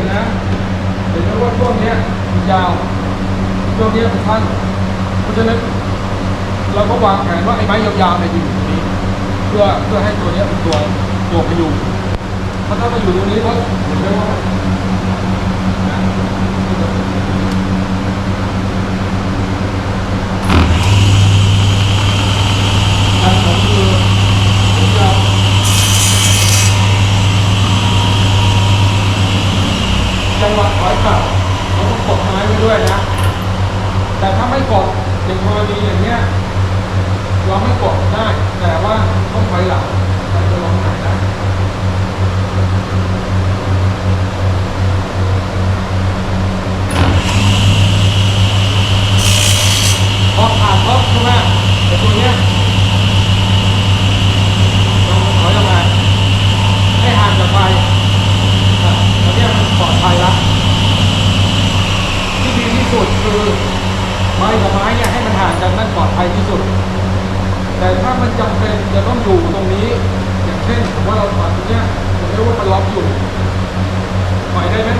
ตนะเห็นไหมว่าช่วงนี้ยมันยาวช่วงนี้มันสั้นเพราะฉะนั้นเราก็วางแผนว่าไอ้ไม้ยาวๆเนี่ยจะอยู่ตรงนี้ เพื่อเพื่อให้ตัวนี้เป็นตัวตัวพยุงเพราะถ้ามาอยู่ตรงนี้แล้วเห็นไหมว่าการของคือผมจะ จังหวะถอยกลับเราต้องกดไม้ไว้ด้วยนะ แต่ถ้าไม่กดอย่างกรณีอย่างเนี้ยเราไม่กดได้ แต่ว่าต้องถอยหลังเราจะลองไหนนะพอผ่านปุ๊บใช่ไหมไอ้ตัวเนี้ยเราถอยออกมาให้ห่างจากไฟ อะตอนเนี้ยมันปลอดภัยแล้วที่ดีที่สุดคือไม้กับไม้เนี่ยให้มันห่างกันนั่นปลอดภัยที่สุด แต่ถ้ามันจำเป็นจะต้องอยู่ตรงนี้ อย่างเช่นว่าเราถอดตรงเนี้ยผมไม่รู้ว่ามันล็อกอยู่ถอยได้ไหม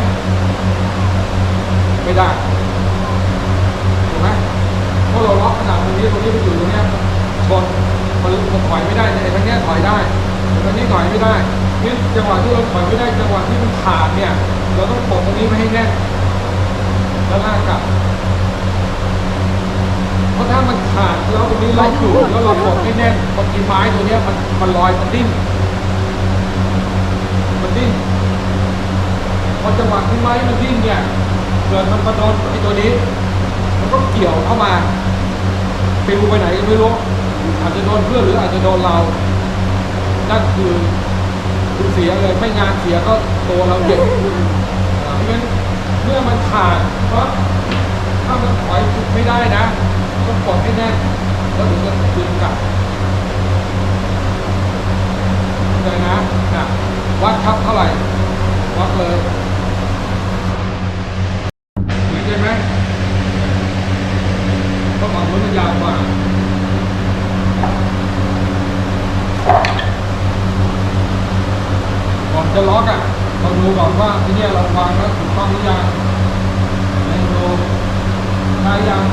ไม่ได้ถูกไหมเพราะเราล็อกขนาดตรงนี้ตรงนี้ไปอยู่ตรงเนี้ยชน มันมันถอยไม่ได้แต่ทางนี้ถอยได้แต่ทางนี้ถอยไม่ได้นี่จังหวะที่เราถอยไม่ได้จังหวะที่มันขาดเนี่ย เราต้องกดตรงนี้ไม่ให้แน่นแล้วลากกลับเพราะถ้ามันขาดแล้วตรงนี้ล็อกอยู่แล้วเรากดไม่แน่นบางทีไม้ตัวเนี้ยมันมันลอยมันดิ้นมันดิ้นพอจังหวะที่ไม้มันดิ้นเนี่ยเกิดมันมาโดนไอ้ตัวนี้มันก็เกี่ยวเข้ามาปลิวไปไหนก็ไม่รู้ อาจจะโดนเพื่อนหรืออาจจะโดนเรานั่นคือคือเสียเลยไม่งานเสียก็ตัวเราเจ็บอ่าเพราะฉะนั้นเมื่อมันขาดเพราะถ้ามันถอยไม่ได้นะต้องกดให้แน่นแล้วถึงจะดึงกลับเลยนะนะวัดครับเท่าไหร่วัดเลยเหมือนใช่ไหมเพราะฝั่งนู้นมันยาวกว่า ก่อน จะล็อกอะเราดูก่อนว่าไอ้เนี่ยเราวางแล้วถูกต้องหรือยังในดูได้ยัง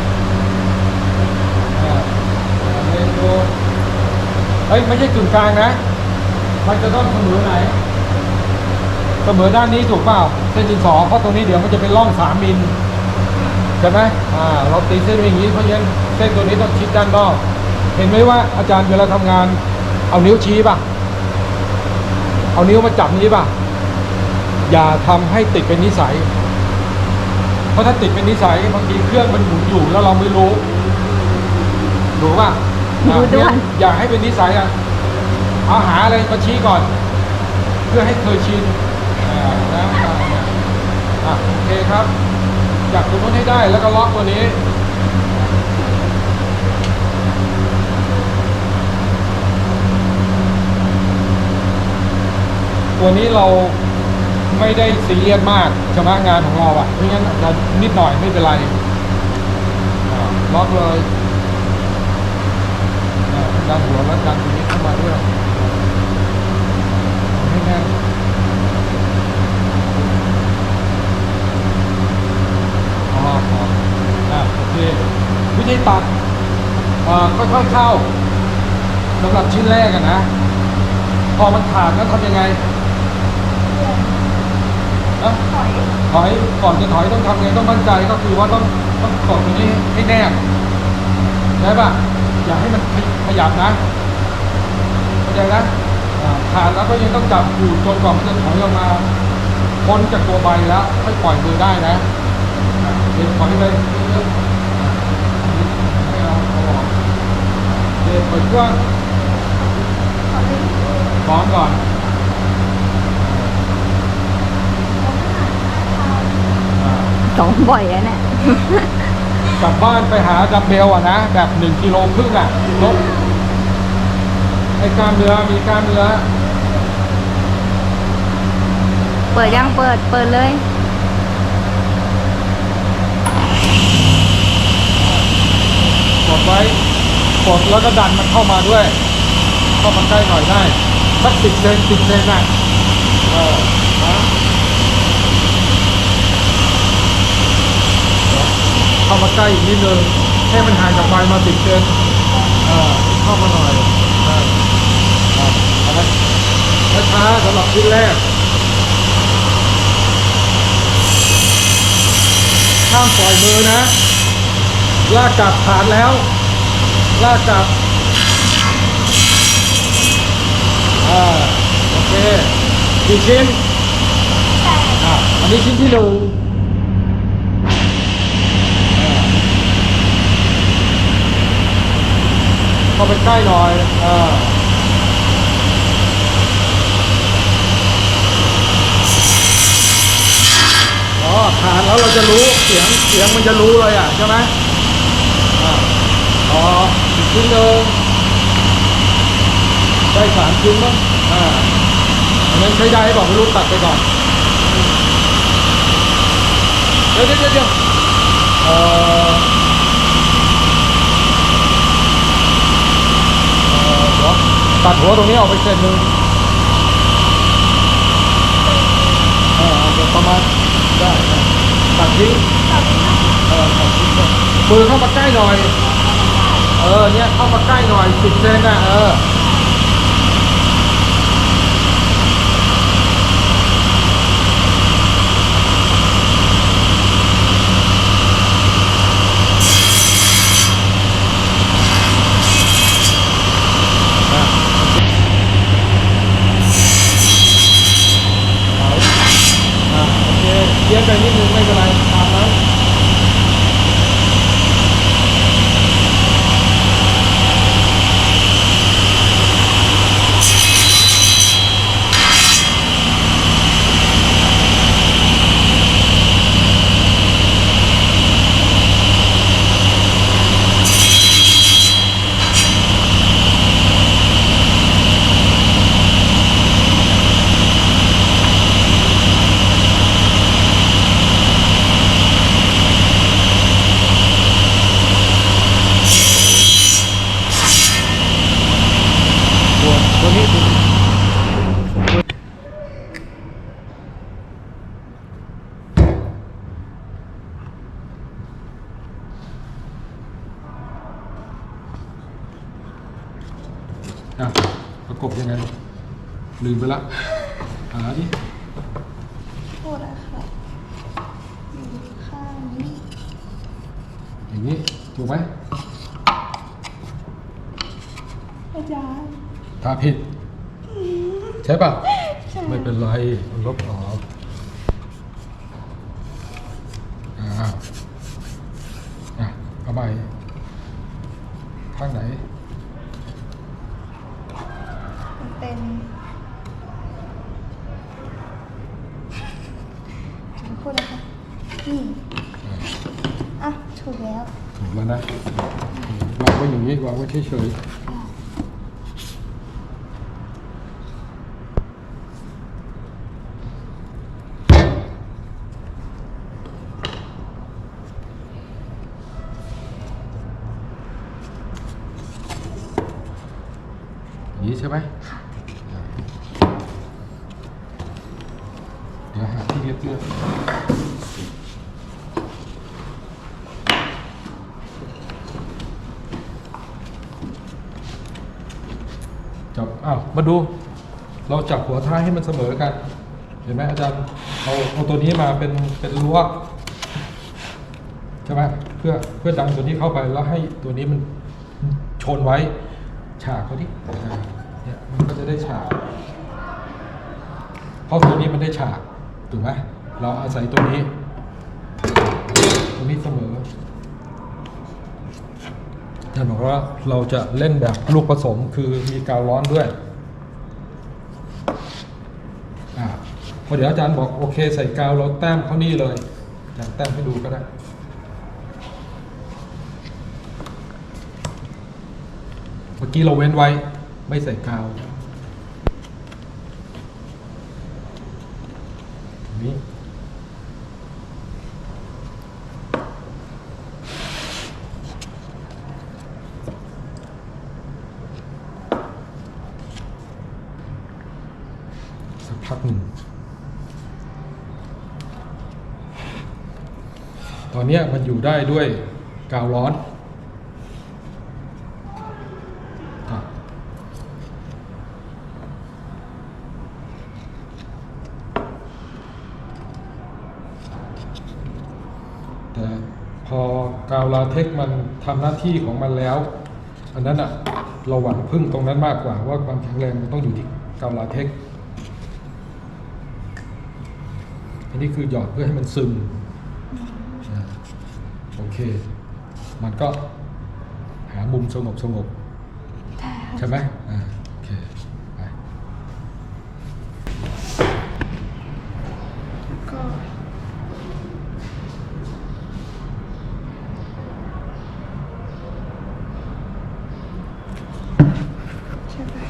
เออในดูเฮ้ยไม่ใช่กึ่งกลางนะ มันจะต้องเสมอไหนเสมอด้านนี้ถูกเปล่าเส้นดินสอเพราะตรงนี้เดี๋ยวมันจะเป็นร่องสามมิลใช่ไหมอ่าเราตีเส้นอย่างนี้เพราะฉะนั้นเส้นตัวนี้ต้องชิดด้านนอก เห็นไหมว่าอาจารย์เวลาทำงานเอานิ้วชี้ป่ะ เอานิ้วมาจับนี้ป่ะ อย่าทำให้ติดเป็นนิสัย เพราะถ้าติดเป็นนิสัยบางทีเครื่องมันหมุนอยู่แล้วเราไม่รู้รู้ป่ะอะรู้ด้วยเนี่ยอย่าให้เป็นนิสัยอะเอาหาอะไรมาชี้ก่อน เพื่อให้เคยชินอ่านะอ่าเนี่ยอะโอเคครับ จับตรงนู้นให้ได้แล้วก็ล็อกตัวนี้ ตัวนี้เราไม่ได้ซีเรียสมากใช่ไหมงานของเราอะไม่งั้นอาจะนิดหน่อยไม่เป็นไรล็อกเลยดันหัวแล้วดันตรงนี้เข้ามาด้วยให้แน่นพอพออ่โอเควิธีตัดค่อยๆเข้าสำหรับชิ้นแรกอะนะ พอมันขาดแล้วทำยังไง นะถอยก่อนจะถอยต้องทำไงต้องมั่นใจก็คือว่าต้องต้องกดตรงนี้ให้แน่นได้ป่ะอย่าให้มันขยับนะเข้าใจนะอ่าขาดแล้วก็ยังต้องจับอยู่จนกว่ามันจะถอยออกมาพ้นจากตัวใบแล้วค่อยปล่อยมือได้นะเดี๋ยวถอยไปเรื่อยๆไม่เอาเอาออกเดี๋ยวเปิดเครื่องพร้อมก่อน อ่าสองบ่อยแล้วเนี่ย กลับบ้านไปหาดัมเบลอะนะ แบบหนึ่งกิโลครึ่งอะลบไอ้กล้ามเนื้อมีกล้ามเนื้อเปิดยังเปิด เปิดเลย กดไว้กดแล้วก็ดันมันเข้ามาด้วย เข้ามาใกล้หน่อยได้สักสิบเซนสิบเซนน่ะเออนะ เข้ามาใกล้อีกนิดนึงให้มันห่างจากใบมาสิบเซนเข้ามาหน่อยเออครับเอาละช้าๆสำหรับชิ้นแรกห้ามปล่อยมือนะ ลากกลับผ่านแล้ว ลากกลับอ่าโอเคกี่ชิ้นอ่าอันนี้ชิ้นที่หนึ่งอ่า เข้าไปใกล้หน่อยอ่าอ๋อทานแล้วเราจะรู้เสียงเสียงมันจะรู้เลยอะใช่ไหมอ๋ออีกชิ้นหนึ่งได้สามชิ้นมั้งอ่าอันนั้นใช้ได้บอกไม่รู้ตัดไปก่อนเดี๋ยวเดี๋ยวเดี๋ยวเออเอ่อเดี๋ยว ตัดหัวตรงนี้ออกไปเส้นหนึ่งเออเอาประมาณได้ตัดทิ้งเออตัดทิ้งก่อนมือเข้ามาใกล้หน่อย เออเนี่ยเข้ามาใกล้หน่อยสิบเซนน่ะเออ อะเอาอะโอเคเยียนไปนิดนึงไม่เป็นไรตามนั้นตัวตัวนี้ตัวนี้อะประกบ ยังไง ลืมไปละ หาดิโทษนะคะอยู่ข้างนี้อย่างนี้ ถูกไหมอาจารย์ ถ้าผิด ใช่ป่ะ ใช่ ไม่เป็นไรลบออกอ่าอะเอาใหม่ข้างไหน มันเป็นพูดนะคะนี่อะถูกแล้ว ถูกแล้วนะวางไว้อย่างนี้วางไว้เฉยๆอย่างนี้ ใช่ไหมเดี๋ยวหาที่เรียบเรียบจับอ้าวมาดู เราจับหัวท้ายให้มันเสมอกัน เห็นไหมอาจารย์เอาเอาตัวนี้มาเป็นเป็นรั้วใช่ไหมเพื่อเพื่อดันตัวนี้เข้าไปแล้วให้ตัวนี้มันชนไว้ฉากเขาดิอ่าเนี่ยมันก็ จะได้ฉาก เพราะตัวนี้มันได้ฉาก ถูกไหมเราอาศัยตัวนี้ ตัวนี้เสมอจะบอกว่าเราจะเล่นแบบลูกผสมคือมีกาวร้อนด้วยอ่าพอเดี๋ยวอาจารย์บอกโอเคใส่กาวเราแต้มเขานี่เลยอาจารย์แต้มให้ดูก็ได้เมื่อกี้เราเว้นไว้ไม่ใส่กาว นี่สักพักหนึ่งตอนนี้มันอยู่ได้ด้วยกาวร้อนอะแต่พอกาวลาเทคมัน ทำหน้าที่ของมันแล้ว อันนั้นอะเราหวังพึ่งตรงนั้นมากกว่า ว่าความแข็งแรงมันต้องอยู่ที่กาวลาเทคอันนี้คือหยอดเพื่อให้มันซึมอ่าโอเค มันก็หามุมสงบสงบใช่ค่ะใช่ไหมอ่าโอเค ไป ก็ใช่ปะ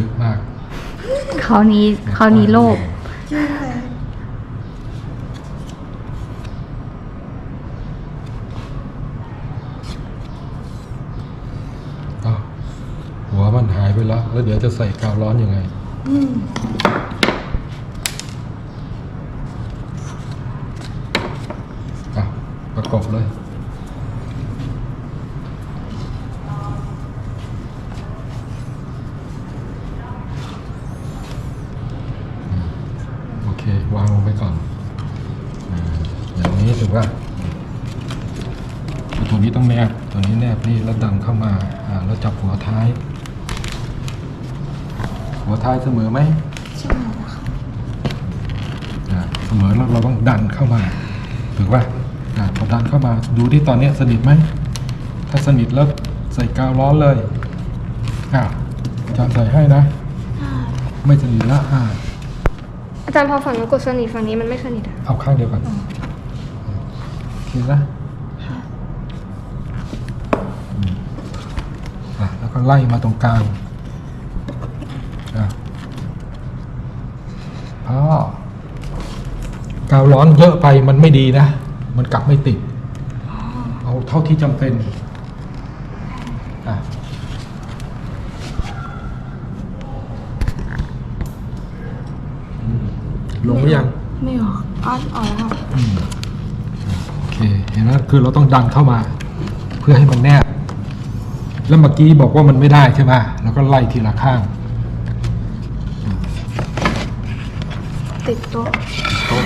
เยอะมากคราวนี้คราวนี้โลภจริงเลยอ้าวหัวมันหายไปแล้ว แล้วเดี๋ยวจะใส่กาวร้อนยังไงอืมอะประกบเลย อืมโอเค วางลงไปก่อนอ่าอย่างนี้ถือว่าตัวนี้ต้องแนบตัวนี้แนบนี่แล้วดันเข้ามาอ่าแล้วจับหัวท้าย หัวท้ายเสมอไหมใช่แล้วค่ะอ่าเสมอแล้วเราต้องดันเข้ามาถือว่าอ่าพอดันเข้ามาดูที่ตอนเนี้ยสนิทไหมถ้าสนิทแล้วใส่กาวร้อนเลยอ่าจะใส่ให้นะ ไม่สนิทแล้วอ่า อาจารย์พอฝั่งนู้นกดสนิทฝั่งนี้มันไม่สนิทอะเอาข้างเดียวกันโอเคนะอืมอะแล้วก็ไล่มาตรงกลางอะพ่อกาวร้อนเยอะไปมันไม่ดีนะ มันกลับไม่ติด เอาเท่าที่จำเป็นอะอืม ลงหรือยัง ไม่ออกอ๋อออกแล้วค่ะอืมโอเค เห็นไหมคือเราต้องดันเข้ามา เพื่อให้มันแนบ แล้วเมื่อกี้บอกว่ามันไม่ได้ใช่ไหมแล้วก็ไล่ทีละข้าง ติดโต๊ะ โต๊ะ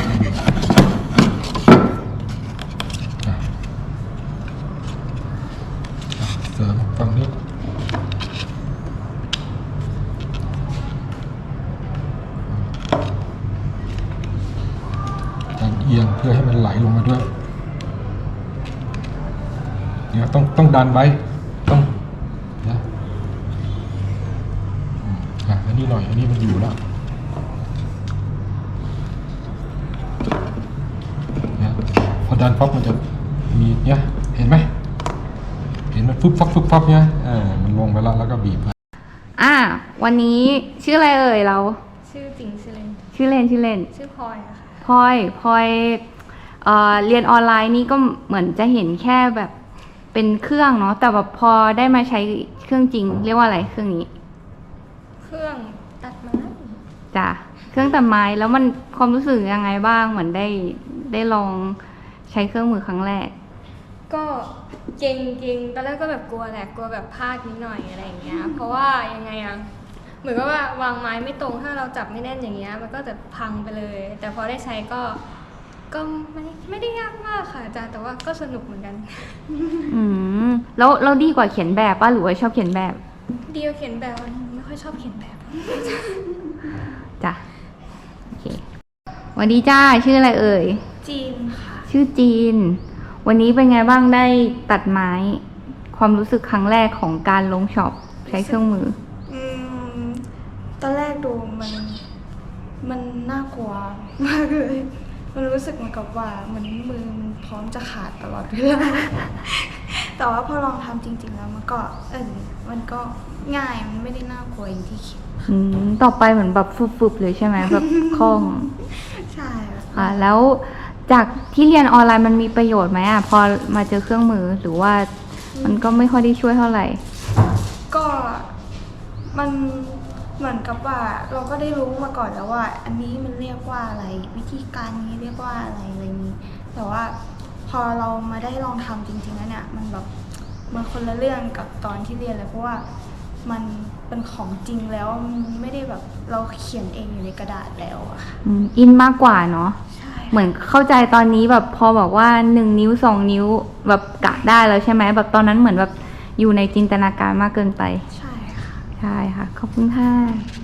อะอะเสริมฝั่งนี้ การเอียงเพื่อให้มันไหลลงมาด้วยเนี่ยต้องต้องดันไว้ต้องนะอืมอะอันนี้หน่อย อันนี้มันอยู่แล้วเนี่ยพอดันปั๊บมันจะมีเนี่ยเห็นไหมเห็นมันฟึบฟับฟึบฟับเนี่ยเออมันลงไปแล้วแล้วก็บีบอ่าวันนี้ชื่ออะไรเอ่ยเรา ชื่อจริงชื่อเล่นชื่อเล่นชื่อเล่นชื่อพลอยอะค่ะ พลอยพลอย เอ่อเรียนออนไลน์นี่ก็เหมือนจะเห็นแค่แบบเป็นเครื่องเนาะแต่แบบพอได้มาใช้เครื่องจริง เรียกว่าอะไรเครื่องนี้ เครื่องตัดไม้จ้ะเครื่องตัดไม้แล้วมันความรู้สึกยังไงบ้างเหมือนได้ได้ลองใช้เครื่องมือครั้งแรก ก็เก่งจริงตอนแรกก็แบบกลัวแหละกลัวแบบพลาดนิดหน่อยอะไรอย่างเงี้ย เพราะว่ายังไงอะเหมือนกับว่าวางไม้ไม่ตรงถ้าเราจับไม่แน่นอย่างเงี้ย มันก็จะพังไปเลย แต่พอได้ใช้ก็ ก็ไม่ไม่ได้ยากมากค่ะอาจารย์แต่ว่าก็สนุกเหมือนกัน อืมแล้วเราดีกว่าเขียนแบบป่ะหรือว่าชอบเขียนแบบเดียวเขียนแบบไม่ค่อยชอบเขียนแบบ จ้ะโอเคสวันดีจ้าชื่ออะไรเอ่ย จีนค่ะ ชื่อจีน วันนี้เป็นไงบ้างได้ตัดไม้ ความรู้สึกครั้งแรกของการลงช็อปใช้เครื่องมือ อืม ตอนแรกดูมัน มันน่ากลัวมากเลย มันรู้สึกเหมือนกับว่าเหมือนมือมันพร้อมจะขาดตลอดเวลา แต่ว่าพอลองทำจริง ๆ แล้วมันก็เออมันก็ง่ายมันไม่ได้น่ากลัวอย่างที่คิด อืมต่อไปเหมือนแบบฟุบๆเลยใช่ไหมแบบ คล่องใช่ค่ะค่ะแล้วจากที่เรียนออนไลน์มันมีประโยชน์ไหมอะพอมาเจอเครื่องมือหรือว่ามันก็ไม่ค่อยได้ช่วยเท่าไหร่ ก็มัน เหมือนกับว่าเราก็ได้รู้มาก่อนแล้วว่า อันนี้มันเรียกว่าอะไร วิธีการนี้เรียกว่าอะไรอะไรนี้ แต่ว่าพอเรามาได้ลองทำจริงๆแล้วเนี่ยมันแบบมันคนละเรื่องกับตอนที่เรียนเลยเพราะว่ามันเป็นของจริงแล้วมันไม่ได้แบบเราเขียนเองอยู่ในกระดาษแล้วอะค่ะอืมอินมากกว่าเนาะใช่เหมือนเข้าใจตอนนี้แบบพอบอกว่าหนึ่งนิ้วสองนิ้วแบบกะได้แล้วใช่ไหมแบบตอนนั้นเหมือนแบบอยู่ในจินตนาการมากเกินไปใช่ค่ะ ใช่ค่ะ ขอบคุณค่ะ